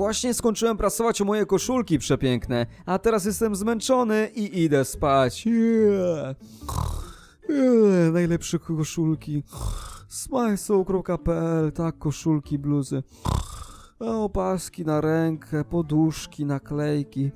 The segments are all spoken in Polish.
Właśnie skończyłem prasować o moje koszulki przepiękne, a teraz jestem zmęczony i idę spać. Yeah. Yeah, najlepsze koszulki. Smajsoł.pl, tak, koszulki, bluzy. Opaski na rękę, poduszki, naklejki.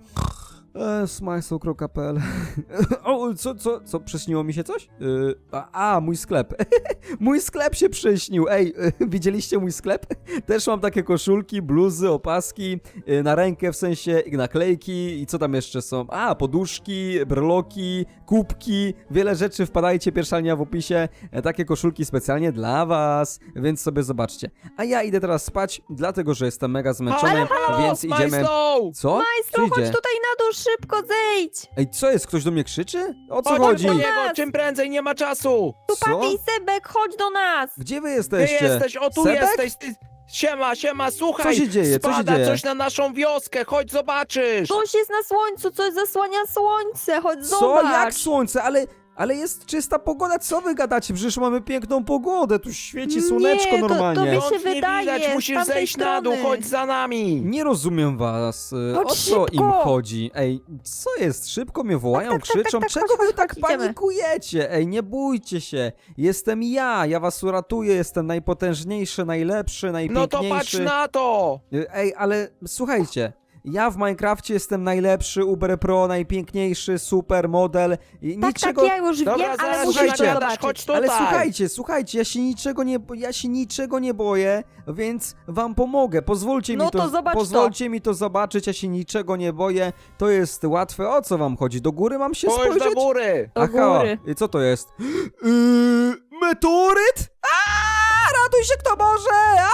E, Smajsoł.pl O, co, co, co, prześniło mi się coś? Yy, a, a, mój sklep. mój sklep się prześnił. Ej, widzieliście mój sklep? Też mam takie koszulki, bluzy, opaski, y, na rękę w sensie, i naklejki i co tam jeszcze są? A, poduszki, brloki, kubki, wiele rzeczy. Wpadajcie, pierwsza linia w opisie. E, Takie koszulki specjalnie dla was, więc sobie zobaczcie. A ja idę teraz spać, dlatego, że jestem mega zmęczony, więc idziemy... Majslow! Co? Majstro, Co chodź idzie? tutaj na dół, szybko zejdź! Ej, co jest? Ktoś do mnie krzyczy? O co Chodź chodzi? po niego, Nas. czym prędzej, nie ma czasu! Tu Co? I Sebek, chodź do nas! Gdzie wy Ty jesteście? jesteś, o tu Sebek? jesteś, ty... Siema, siema, słuchaj! Co się dzieje? Co się Spada dzieje? coś na naszą wioskę, chodź zobaczysz! Coś jest na słońcu, coś zasłania słońce, chodź Co? zobacz! Jak słońce? Ale, ale jest czysta pogoda, co wy gadacie? Przecież mamy piękną pogodę, tu świeci słoneczko Nie, to- to normalnie. Stąd się nie wydaje, widać, z musisz tamtej zejść na dół, strony. chodź za nami! Nie rozumiem was. y, Chodź O co im szybko. chodzi? Ej, co jest? Szybko mnie wołają, Tak, tak, tak, krzyczą. tak, tak, Czego chodź, wy chodź, tak chodź, idziemy. panikujecie? Ej, nie bójcie się. Jestem ja, ja was uratuję, jestem najpotężniejszy, najlepszy, No najpiękniejszy. to patrz na to! Y, Ej, ale słuchajcie. Ja w Minecrafcie jestem najlepszy, Uber Pro, najpiękniejszy, super model. I Tak, niczego... tak, ja już Dobra, wiem, ale musisz to zobaczyć. chodź tutaj! Ale słuchajcie, słuchajcie, ja się niczego nie, ja się niczego nie boję, więc wam pomogę. Pozwólcie No mi to, to zobacz to. pozwólcie mi to zobaczyć, ja się niczego nie boję. To jest łatwe. O co wam chodzi? Do góry mam się Spójrz do spojrzeć? góry! Do Aha, góry. i co to jest? Yy, meteoryt? A, ratuj się kto może!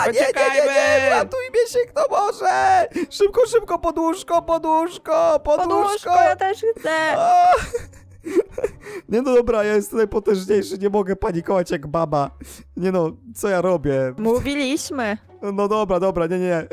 A, nie, nie, nie, nie, Uciekajmy! ratuj mnie się kto może! Szybko, szybko, podłóżko, podłóżko, podłóżko! Ja też chcę! A! Nie no dobra, ja jestem najpotężniejszy, nie mogę panikować jak baba. Nie no, co ja robię? Mówiliśmy. No dobra, dobra, nie, nie.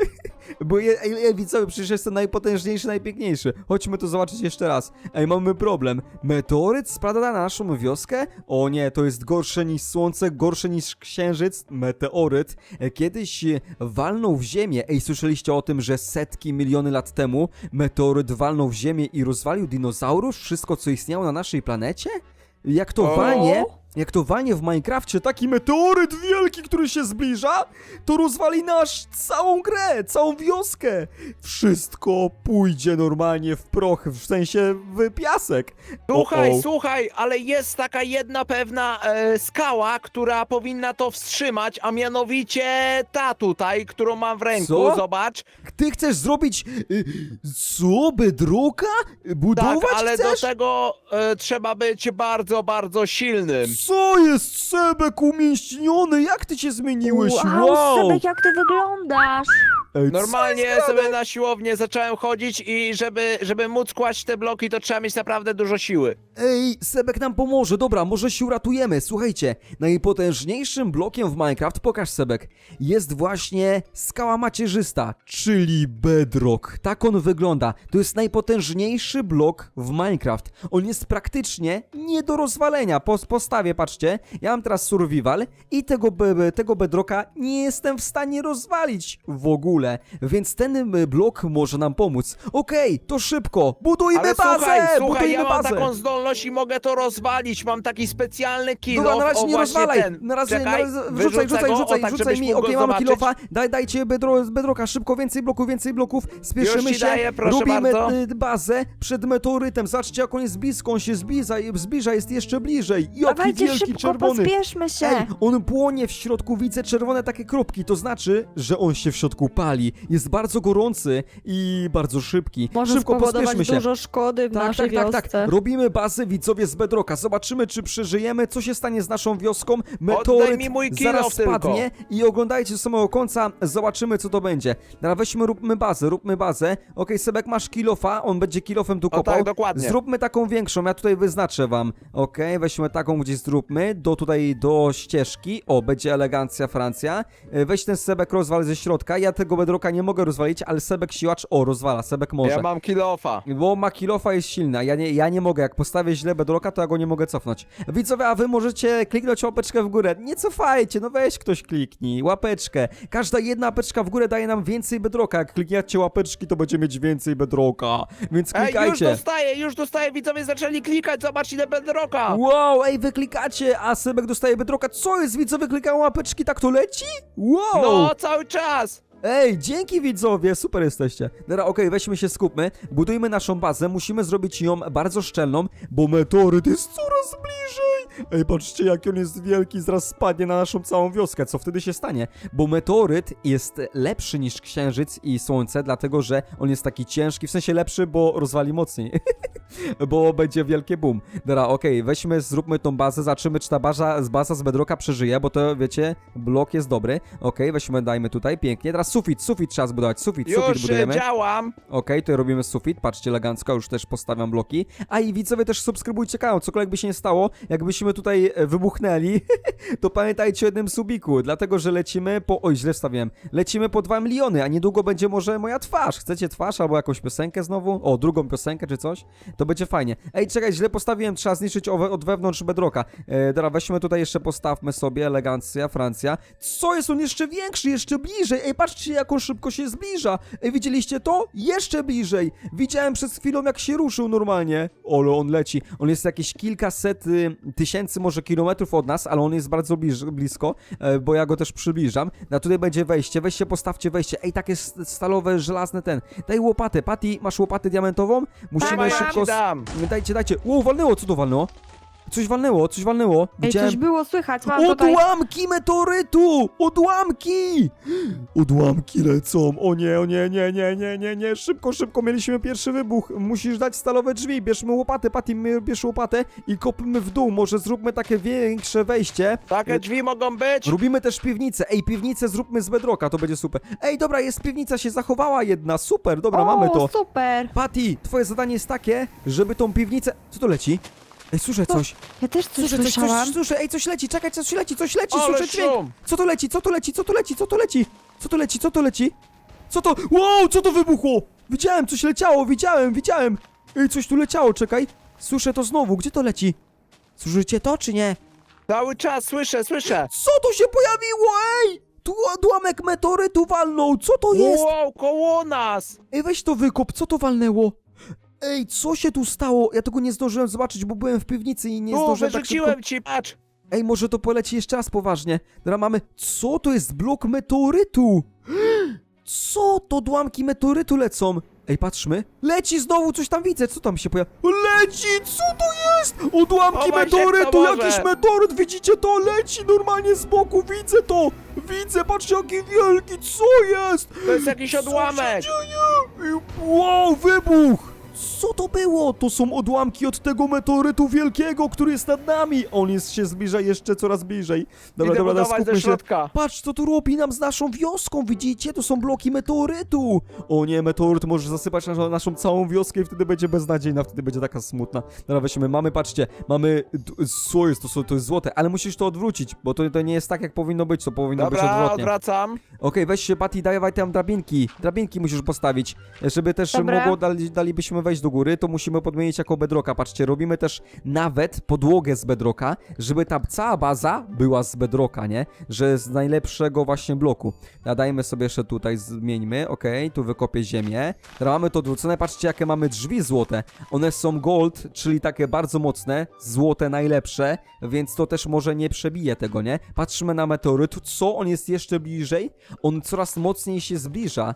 Bo ja, ej, ej, widzowie, przecież jestem najpotężniejszy, najpiękniejszy. Chodźmy to zobaczyć jeszcze raz. Ej, mamy problem. Meteoryt spada na naszą wioskę? O nie, to jest gorsze niż słońce, gorsze niż księżyc. Meteoryt. Kiedyś e, walnął w ziemię. Ej, słyszeliście o tym, że setki, miliony lat temu meteoryt walnął w ziemię i rozwalił dinozaurów? Wszystko, co istniało na naszej planecie? Jak to O! walnie, jak to walnie w Minecrafcie taki meteoryt wielki, który się zbliża, to rozwali nasz całą grę, całą wioskę. Wszystko pójdzie normalnie w proch, w sensie w piasek. Słuchaj, słuchaj, ale jest taka jedna pewna e, skała, która powinna to wstrzymać, a mianowicie ta tutaj, którą mam w ręku, Co? zobacz. Ty chcesz zrobić y, co, bedroka? Budować Tak, ale chcesz? do tego e, trzeba być bardzo, bardzo silnym. Co jest Sebek umięśniony? Jak ty się zmieniłeś? Wow, Sebek, jak ty wyglądasz? Ej, co Normalnie jest grane? sobie na siłownię zacząłem chodzić i żeby, żeby móc kłaść te bloki, to trzeba mieć naprawdę dużo siły. Ej, Sebek nam pomoże, dobra, może się uratujemy. Słuchajcie, najpotężniejszym blokiem w Minecraft, pokaż Sebek, jest właśnie skała macierzysta, czyli bedrock. Tak on wygląda. To jest najpotężniejszy blok w Minecraft. On jest praktycznie nie do rozwalenia. Po postawie, patrzcie, ja mam teraz survival i tego, be, tego bedrocka nie jestem w stanie rozwalić w ogóle, więc ten y, blok może nam pomóc. Okej, to szybko, budujmy Ale bazę! słuchaj, słuchaj, budujmy ja mam bazę. taką zdolność i mogę to rozwalić. Mam taki specjalny kill Dobra, na razie o nie właśnie rozwalaj. ten. Na razie, Czekaj, na razie wyrzucę rzucaj, rzucaj, go, rzucaj, o, tak, rzucaj żebyś mi. mógł Okej, go mamy zobaczyć. kilofa. Daj, dajcie bedro, bedroka, szybko, więcej bloków, więcej bloków. Spieszymy Już ci się. daję, proszę Robimy bardzo. y, bazę przed meteorytem. Zobaczcie, jak on jest blisko, on się zbliża, zbliża jest jeszcze bliżej. Jaki Dawajcie wielki, szybko, czerwony. pospieszmy się. Ej, on płonie w środku, widzę czerwone takie kropki, to znaczy, że on się w środku pali. Jest bardzo gorący i bardzo szybki. Może Szybko spowodować pospieszmy się. dużo szkody w Tak, naszej tak, tak, wiosce. tak. Robimy bazę widzowie z Bedroka. Zobaczymy, czy przeżyjemy, co się stanie z naszą wioską. Meteoryt mi mój zaraz kilof tylko. spadnie i oglądajcie do samego końca, zobaczymy, co to będzie. Dobra, weźmy, róbmy bazę, róbmy bazę. Okej, Sebek, masz kilofa, on będzie kilofem tu kopał. tak, dokładnie. Zróbmy taką większą, ja tutaj wyznaczę wam. Okej, weźmy taką gdzieś zróbmy, do tutaj, do ścieżki. O, będzie elegancja Francja. E, Weź ten Sebek rozwal ze środka. Ja tego Bedroka nie mogę rozwalić, ale Sebek siłacz, o, rozwala, Sebek może. Ja mam kill offa. Bo Makilofa jest silna, ja nie, ja nie mogę, jak postawię postawię źle bedroka, to ja go nie mogę cofnąć. Widzowie, a wy możecie kliknąć łapeczkę w górę. Nie cofajcie, no weź ktoś kliknij, łapeczkę. Każda jedna łapeczka w górę daje nam więcej bedroka. Jak klikniecie łapeczki, to będzie mieć więcej bedroka. Więc Ej, już klikajcie. dostaję, już dostaję, widzowie zaczęli klikać, zobacz ile bedroka. Wow, ej, wy klikacie, a Sebek dostaje bedroka. Co jest, widzowie, klikają łapeczki, tak to leci? Wow! No, cały czas. Ej, dzięki widzowie, super jesteście. Dobra, okej, weźmy się, skupmy. Budujmy naszą bazę, musimy zrobić ją bardzo szczelną, bo meteoryt jest coraz bliżej. Ej, patrzcie, jaki on jest wielki, zaraz spadnie na naszą całą wioskę. Co wtedy się stanie? Bo meteoryt jest lepszy niż księżyc i słońce, dlatego że on jest taki ciężki, w sensie lepszy, bo rozwali mocniej. bo będzie wielkie boom. Dobra, okej, weźmy, zróbmy tą bazę, zobaczymy, czy ta baza, baza z bedroka przeżyje, bo to, wiecie, blok jest dobry. Okej, weźmy, dajmy tutaj, pięknie. Teraz sufit, sufit trzeba zbudować, sufit, sufit Już budujemy. e, działam. Okej, to robimy sufit, patrzcie elegancko, już też postawiam bloki. A i widzowie też subskrybujcie kanał, cokolwiek by się nie stało, jakbyśmy tutaj e, wybuchnęli, to pamiętajcie o jednym subiku, dlatego że lecimy po... Oj, źle stawiłem. Lecimy po 2 miliony, a niedługo będzie może moja twarz. Chcecie twarz albo jakąś piosenkę znowu? O, drugą piosenkę czy coś? To będzie fajnie. Ej, czekaj, źle postawiłem, trzeba zniszczyć od wewnątrz bedroka. E, dobra, weźmy tutaj jeszcze, postawmy sobie, elegancja, Francja. Co jest on jeszcze większy, jeszcze bliżej? Ej, patrzcie, jak on szybko się zbliża. Ej, widzieliście to? Jeszcze bliżej. Widziałem przed chwilą, jak się ruszył normalnie. Ole, on leci. On jest jakieś kilkaset y, tysięcy może kilometrów od nas, ale on jest bardzo bliż, blisko, e, bo ja go też przybliżam. Na tutaj będzie wejście, weźcie, postawcie wejście. Ej, takie stalowe, żelazne ten. Daj łopatę. Patty, masz łopatę diamentową? Musimy ja szybko... dam. Dajcie, dajcie. Ło, walnęło, co to walnęło? Coś walnęło, coś walnęło. Ej, coś było słychać, mam tutaj. Odłamki meteorytu! Odłamki! Odłamki lecą. O nie, o nie, nie, nie, nie, nie, nie. Szybko, szybko, mieliśmy pierwszy wybuch. Musisz dać stalowe drzwi. Bierzmy łopatę, Patty, bierz łopatę i kopmy w dół. Może zróbmy takie większe wejście. Takie drzwi mogą być. Robimy też piwnicę. Ej, piwnicę zróbmy z bedroka, to będzie super. Ej, dobra, jest piwnica, się zachowała jedna. Super, dobra, o, mamy to. super. Patty, twoje zadanie jest takie, żeby tą piwnicę... Co to leci? Ej, słyszę Co? coś. Ja też coś Słyszę coś, słyszałam. coś, słyszę, ej, coś leci, czekaj, coś leci, coś leci, Ale słyszę dźwięk. Co to leci, co to leci, co to leci, co to leci? Co to leci, co to leci? Co to? Wow, co to wybuchło? Widziałem, coś leciało, widziałem, widziałem. Ej, coś tu leciało, czekaj. Słyszę to znowu, gdzie to leci? Słyszycie to, czy nie? Cały czas słyszę, słyszę. Co to się pojawiło, ej? Tu odłamek meteorytu walnął, co to jest? Wow, koło nas. Ej, weź to wykop, co to walnęło? Ej, co się tu stało? Ja tego nie zdążyłem zobaczyć, bo byłem w piwnicy i nie Tu, zdążyłem tak szybko... wyrzuciłem ci, patrz. Ej, może to poleci jeszcze raz poważnie. Dobra, mamy... Co to jest blok meteorytu? Co to odłamki meteorytu lecą? Ej, patrzmy. Leci znowu, coś tam widzę. Co tam się pojawia? Leci! Co to jest? Odłamki Chowaj się, meteorytu! kto może. Jakiś meteoryt, widzicie to? Leci normalnie z boku, widzę to! Widzę, patrzcie jaki wielki, co jest? To jest jakiś Co się odłamek. dzieje? Ej, Wow, wybuch! Co to było? To są odłamki od tego meteorytu wielkiego, który jest nad nami. On jest się zbliża jeszcze coraz bliżej. Dobra, Idę dobra, dobra, budować skupmy ze się. środka. Patrz, co tu robi nam z naszą wioską, widzicie? To są bloki meteorytu. O nie, meteoryt może zasypać naszą, naszą całą wioskę i wtedy będzie beznadziejna, wtedy będzie taka smutna. Dobra, weźmy, mamy, patrzcie, mamy, d- co jest, to, są- to jest złote, ale musisz to odwrócić, bo to, to nie jest tak, jak powinno być, to powinno być Dobra, odwrotnie. odwracam. Okej, weź się, Patty, dawaj tam drabinki. Drabinki musisz postawić. Żeby też Dobra. mogło, dali, dalibyśmy wejść do góry, to musimy podmienić jako bedroka. Patrzcie, robimy też nawet podłogę z bedroka, żeby ta cała baza była z bedroka, nie? Że z najlepszego właśnie bloku. Nadajmy sobie jeszcze tutaj, zmieńmy, okej, tu wykopię ziemię. Teraz mamy to odwrócone, patrzcie jakie mamy drzwi złote. One są gold, czyli takie bardzo mocne, złote najlepsze, więc to też może nie przebije tego, nie? Patrzymy na meteoryt, co? On jest jeszcze bliżej? On coraz mocniej się zbliża.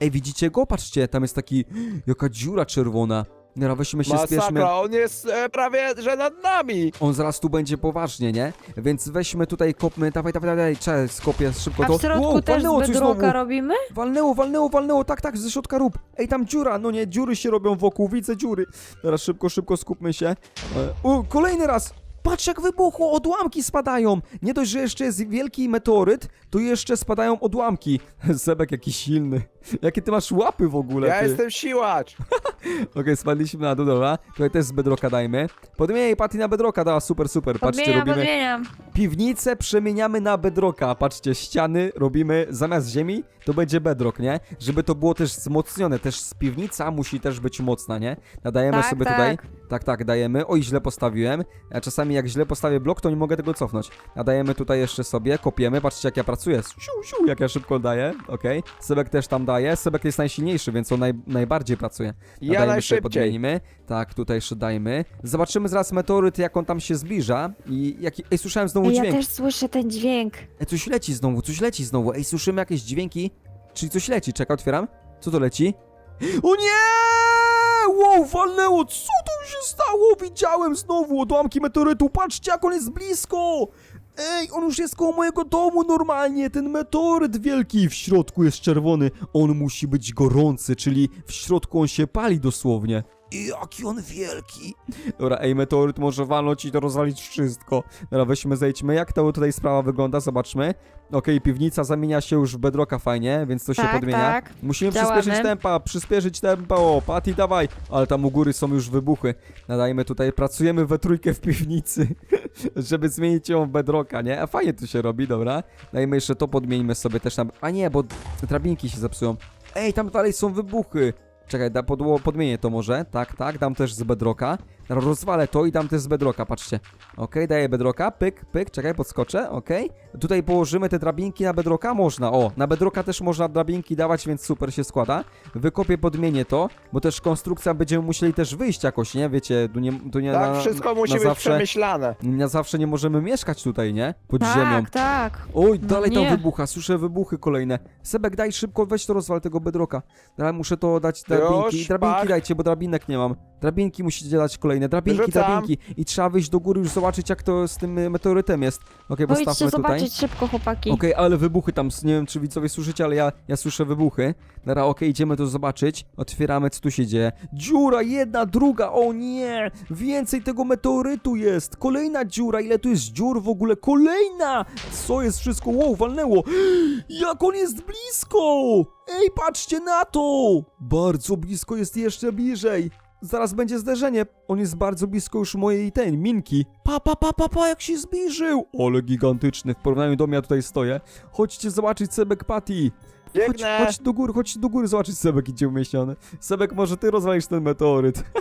Ej, widzicie go? Patrzcie, tam jest taki, jaka dziura czerwona. Dobra, weźmy się, spieszmy. Masakra, on jest e, prawie, że nad nami. On zaraz tu będzie poważnie, nie? Więc weźmy tutaj, kopmy, dawaj, dawaj, dawaj, trzeba skopię szybko A to. w środku Wow, też walnęło z coś znowu. bedroka robimy? Walnęło, walnęło, walnęło, tak, tak, ze środka rób. Ej, tam dziura, no nie, dziury się robią wokół, widzę dziury. Teraz szybko, szybko skupmy się. E, O, kolejny raz. Patrz jak wybuchło, odłamki spadają. Nie dość, że jeszcze jest wielki meteoryt, to jeszcze spadają odłamki. Sebek jakiś silny. Jakie ty masz łapy w ogóle, Ja ty? jestem siłacz. Okej, spadliśmy na dół, dobra. Tutaj też z bedroka dajmy. Podmieniaj Patty na bedroka, dała, super, super. Patrzcie, Podmieniam, robimy... podmieniam. Piwnicę przemieniamy na bedroka. Patrzcie, ściany robimy zamiast ziemi, to będzie bedrock, nie? Żeby to było też wzmocnione. Też z piwnica musi też być mocna, nie? Nadajemy Tak, sobie tak. tutaj. Tak, tak, dajemy. Oj, źle postawiłem. A czasami jak źle postawię blok, to nie mogę tego cofnąć. Nadajemy tutaj jeszcze sobie, kopiemy. Patrzcie, jak ja pracuję. Siu, siu, jak ja szybko daję. Okej. Sebek też tam daje. Sebek jest najsilniejszy, więc on naj, najbardziej pracuje. Ja Nadajemy sobie, najszybciej. podmienimy. Tak, tutaj jeszcze dajmy. Zobaczymy zaraz meteoryt, jak on tam się zbliża. I jaki... Ej, słyszałem znowu Ja dźwięk. też słyszę ten dźwięk. Ej, coś leci znowu, coś leci znowu. Ej, słyszymy jakieś dźwięki? Czyli coś leci. Czekaj, otwieram. Co to leci? O nie! Wow, walnęło! Co tu się stało? Widziałem znowu odłamki meteorytu. Patrzcie, jak on jest blisko! Ej, on już jest koło mojego domu normalnie. Ten meteoryt wielki w środku jest czerwony. On musi być gorący, czyli w środku on się pali dosłownie. I jaki on wielki! Dobra, ej, meteoryt może walnąć i to rozwalić wszystko. Dobra, weźmy, zejdźmy. Jak to tutaj sprawa wygląda? Zobaczmy. Okej, piwnica zamienia się już w bedroka fajnie, więc to się Tak, podmienia. tak. Musimy Działamy. przyspieszyć tempa, przyspieszyć tempo. Patty, dawaj. Ale tam u góry są już wybuchy. Nadajmy tutaj, pracujemy we trójkę w piwnicy, żeby zmienić ją w bedrocka, nie? A fajnie to się robi, dobra. Dajmy jeszcze to, podmieńmy sobie też tam. A nie, bo drabinki się zepsują. Ej, tam dalej są wybuchy. Czekaj, da, podło, podmienię to może. Tak, tak, dam też z bedrocka. Rozwalę to i dam też z bedrocka, patrzcie. Okej, daję bedrocka, pyk, pyk, czekaj, podskoczę, okej. Tutaj położymy te drabinki na bedrocka, można, o, na bedrocka też można drabinki dawać, więc super się składa. Wykopię, podmienię to, bo też konstrukcja będziemy musieli też wyjść jakoś, nie? Wiecie, tu nie, tu nie Tak, na, wszystko musi na być zawsze, przemyślane. na zawsze nie możemy mieszkać tutaj, nie? Pod ziemią. Tak, tak. Oj, No dalej tam nie. wybucha, słyszę wybuchy kolejne. Sebek, daj szybko, weź to rozwal tego bedroka. Ale muszę to dać drabinki. Już, drabinki pak. dajcie, bo drabinek nie mam. Drabinki musicie dać kolejne. Drabinki, Wyrzucam. drabinki. I trzeba wyjść do góry już zobaczyć, jak to z tym y, meteorytem jest. Okej, Pojdźcie postawmy tutaj. zobaczyć szybko, chłopaki. Okej, ale wybuchy tam, s- nie wiem czy widzowie słyszycie, ale ja, ja słyszę wybuchy. Dobra, okej, idziemy to zobaczyć. Otwieramy, co tu się dzieje. Dziura, jedna, druga, o nie! Więcej tego meteorytu jest! Kolejna dziura, ile tu jest dziur w ogóle? Kolejna! Co jest wszystko? Wow, walnęło! Jak on jest blisko! Ej, patrzcie na to! Bardzo blisko jest jeszcze bliżej. Zaraz będzie zderzenie. On jest bardzo blisko już mojej ten, minki. Pa, pa, pa, pa, pa, jak się zbliżył! Ole gigantyczny, w porównaniu do mnie ja tutaj stoję. Chodźcie zobaczyć Sebek Patty. Chodź, Biegnę. chodź do góry, chodź do góry zobaczyć Sebek idzie umieściony. Sebek, może ty rozwalisz ten meteoryt.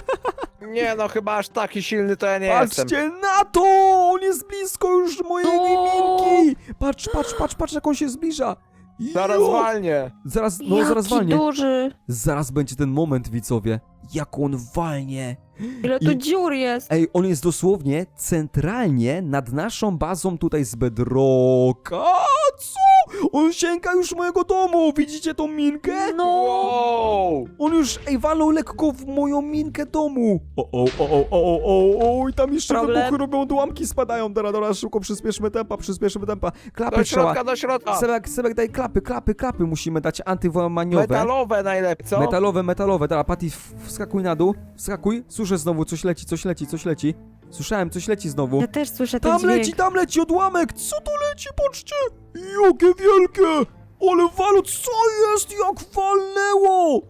Nie no, chyba aż taki silny to ja nie jestem. Patrzcie na to! On jest blisko już mojej No. minki! Patrz, patrz, patrz, patrz jak on się zbliża. Zaraz Jo! walnie. Zaraz, no Jaki zaraz walnie. duży. Zaraz będzie ten moment, widzowie. Jak on walnie. Ile tu I- dziur jest. Ej, on jest dosłownie centralnie nad naszą bazą tutaj z Bedrocka. Co? On sięga już mojego domu. Widzicie tą minkę? No. Wow. On już, ej, walnął lekko w moją minkę domu. O, o, o, o, o, o, o, i tam jeszcze Problem. wybuchy robią, odłamki spadają. Dobra, dobra, szybko przyspieszmy tempa, przyspieszmy tempa. Klapy Do trzeba. środka, do środka. Sebek, Sebek, daj klapy, klapy, klapy musimy dać antyłamaniowe. Metalowe najlepiej, co? Metalowe, metalowe. Dobra, Patty, w- wskakuj na dół. Wskakuj. Słyszę znowu, coś leci, coś leci, coś leci. Słyszałem, coś leci znowu. Ja też słyszę ten Tam dźwięk. leci, tam leci odłamek! Co to leci? Patrzcie! Jakie wielkie! Ale walot, co jest? Jak walnęło!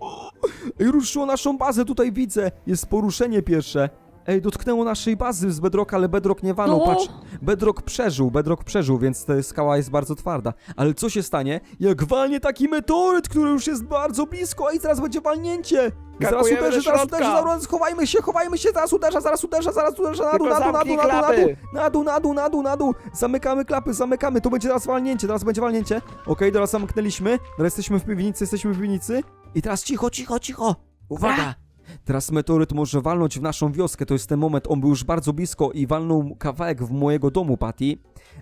Ej, ruszyło naszą bazę, tutaj widzę. Jest poruszenie pierwsze. Ej, dotknęło naszej bazy z Bedrocka, ale Bedrock nie walnął, No. patrz. Bedrock przeżył, Bedrock przeżył, więc ta skała jest bardzo twarda. Ale co się stanie, jak walnie taki meteoryt, który już jest bardzo blisko, ej, zaraz będzie walnięcie! Zaraz Skakujemy uderzy, do zaraz środka. uderzy, zaraz schowajmy się, chowajmy się, zaraz uderza, zaraz uderza, zaraz uderza, na dół, Tylko na dół, na dół, zamknij na dół, na dół, klapy. na dół, na dół, na dół, na dół. Zamykamy klapy, zamykamy. To będzie teraz walnięcie, teraz będzie walnięcie. Okej, teraz zamknęliśmy. Teraz jesteśmy w piwnicy, jesteśmy w piwnicy. I teraz cicho, cicho, cicho. Uwaga. Teraz meteoryt może walnąć w naszą wioskę, to jest ten moment, on był już bardzo blisko i walnął kawałek w mojego domu, Patty.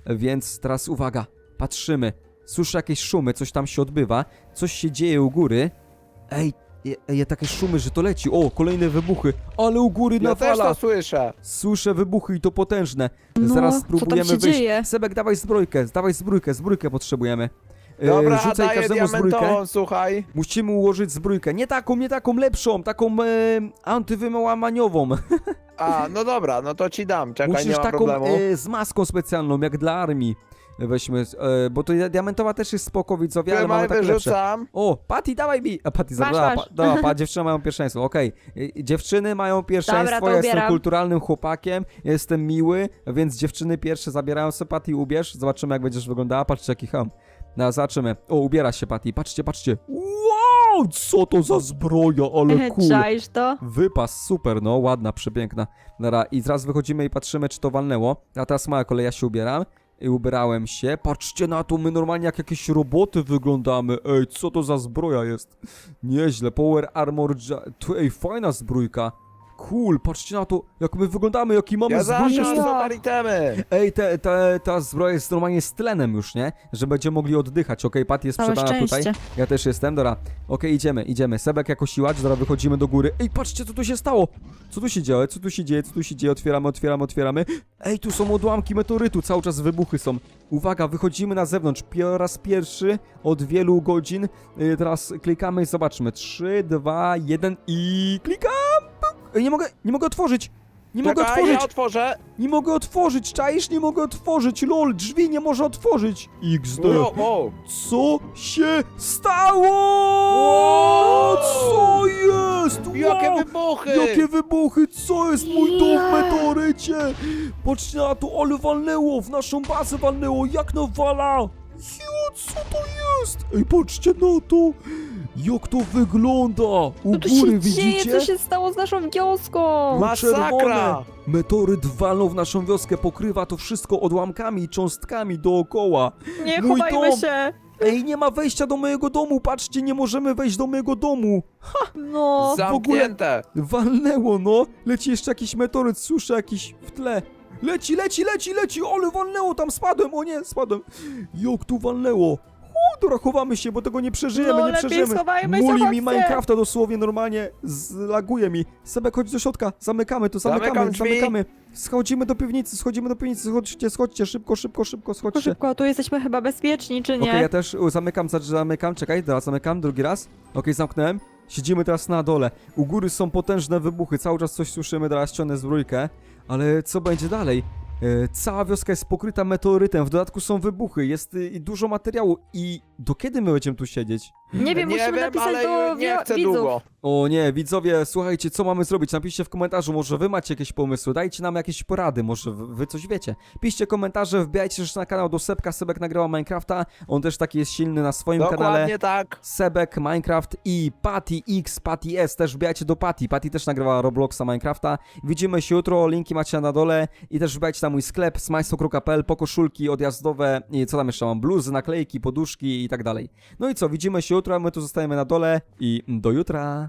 Więc teraz uwaga, patrzymy. Słyszę jakieś szumy, coś tam się odbywa, coś się dzieje u góry. Ej, je- ej, takie szumy, że to leci. O, kolejne wybuchy, ale u góry Ja też nawala. to słyszę. Słyszę wybuchy i to potężne. No, Zaraz co tam spróbujemy się wyjść. dzieje? Sebek, dawaj zbrojkę, dawaj zbrójkę, zbrójkę potrzebujemy. E, Dobra, a rzucaj daję każdemu zbrójkę. diamentową, słuchaj. Musimy ułożyć zbrójkę. Nie taką, nie taką, lepszą, taką e, antywyłamaniową. A, no dobra, no to ci dam. Czekaj, Musisz nie ma taką problemu. e, z maską specjalną, jak dla armii. weźmy, e, bo to diamentowa też jest spoko, widzowie, ale mamy Trzymaj, tak lepsze. wyrzucam. O, Patty, dawaj mi! A Patty zabrała. masz. Pa, dobra, pa, dziewczyny mają pierwszeństwo, okej. Y, Dziewczyny mają pierwszeństwo, to ja jestem ubieram. kulturalnym chłopakiem, jestem miły, więc dziewczyny pierwsze zabierają sobie Patty, ubierz, zobaczymy jak będziesz wyglądała, patrzcie jaki ham. No, zobaczymy. O, ubiera się Patty, patrzcie, patrzcie. Wow, co to za zbroja, ale cool. Czaisz to? Wypas, super, no, ładna, przepiękna. Dobra, i zaraz wychodzimy i patrzymy, czy to walnęło. A teraz moja kolej, ja się ubieram. I ubierałem się. Patrzcie na to, my normalnie jak jakieś roboty wyglądamy. Ej, co to za zbroja jest? Nieźle, Power Armor... Ja- tu, Ej, fajna zbrójka. Cool, patrzcie na to, jak my wyglądamy, jaki mamy Ja zawsze super itemy. Ej, te, te, ta zbroja jest normalnie z tlenem już, nie? Że będziemy mogli oddychać. Okej, Pat jest Całe sprzedana tutaj. szczęście. Ja też jestem, dobra. Okej, idziemy, idziemy. Sebek jako siłacz, zaraz wychodzimy do góry. Ej, patrzcie, co tu się stało! Co tu się dzieje? Co tu się dzieje? Co tu się dzieje? Otwieramy, otwieramy, otwieramy. Ej, tu są odłamki meteorytu, cały czas wybuchy są. Uwaga, wychodzimy na zewnątrz. Po raz pierwszy od wielu godzin. Yy, teraz klikamy i zobaczmy. 3, 2, 1 i klikam! Ej, nie mogę, nie mogę otworzyć! Nie mogę Czekaj, otworzyć! ja otworzę. Nie mogę otworzyć, czaisz? Nie mogę otworzyć, lol, drzwi nie może otworzyć. XD. O, o. Co się stało? Wow! Co jest? Jakie Wow! wybuchy! Jakie wybuchy? Co jest mój dom w meteorycie? Patrzcie na to, ale walnęło, w naszą bazę walnęło, jak no wala? Jo, co to jest? Ej, patrzcie na to, jak to wygląda. U Co tu góry się widzicie? dzieje? Co się stało z naszą wioską? Masakra! czerwone. Meteoryt walnął w naszą wioskę, pokrywa to wszystko odłamkami i cząstkami dookoła. Nie, Mój chowajmy dom. się. Ej, nie ma wejścia do mojego domu, patrzcie, nie możemy wejść do mojego domu. No. Zamknięte. Walnęło, no. Leci jeszcze jakiś meteoryt, słyszę jakiś w tle. Leci, leci, leci, leci, ale walnęło, tam spadłem, o nie, spadłem. Jak tu walnęło? Dobra, chowamy się, bo tego nie przeżyjemy, No, nie lepiej przeżyjemy. schowajmy się, Muli mi. Minecrafta dosłownie normalnie, zlaguje mi. Sebek, chodź do środka, zamykamy to, zamykamy, Zamykam drzwi. zamykamy. Schodzimy do piwnicy, schodzimy do piwnicy, schodźcie, schodźcie, szybko, szybko, szybko, Szybko, schodźcie. szybko, tu jesteśmy chyba bezpieczni, czy Okej, nie? ja też u, zamykam, za- zamykam, czekaj, teraz zamykam, drugi raz. Okej, zamknąłem. Siedzimy teraz na dole. U góry są potężne wybuchy, cały czas coś słyszymy, teraz ściągnę zbrójkę. Ale co będzie dalej? E, cała wioska jest pokryta meteorytem, w dodatku są wybuchy, jest y, dużo materiału i do kiedy my będziemy tu siedzieć? Nie wiem, nie musimy wiem, napisać ale do nie wi- chcę widzów. długo. O nie, widzowie, słuchajcie, co mamy zrobić? Napiszcie w komentarzu, może wy macie jakieś pomysły, dajcie nam jakieś porady, może wy wy coś wiecie. Piszcie komentarze, wbijajcie też na kanał do Sebka, Sebek nagrała Minecrafta, on też taki jest silny na swoim kanale. Dokładnie tak. Sebek, Minecraft i Patty X, Patty S, też wbijajcie do Patty. Patty też nagrywała Robloxa, Minecrafta. Widzimy się jutro, linki macie na dole i też wbijajcie na mój sklep smajsokro.pl po koszulki odjazdowe i co tam jeszcze mam, bluzy, naklejki, poduszki i tak dalej. No i co, widzimy się jutro, my tu zostajemy na dole i do jutra.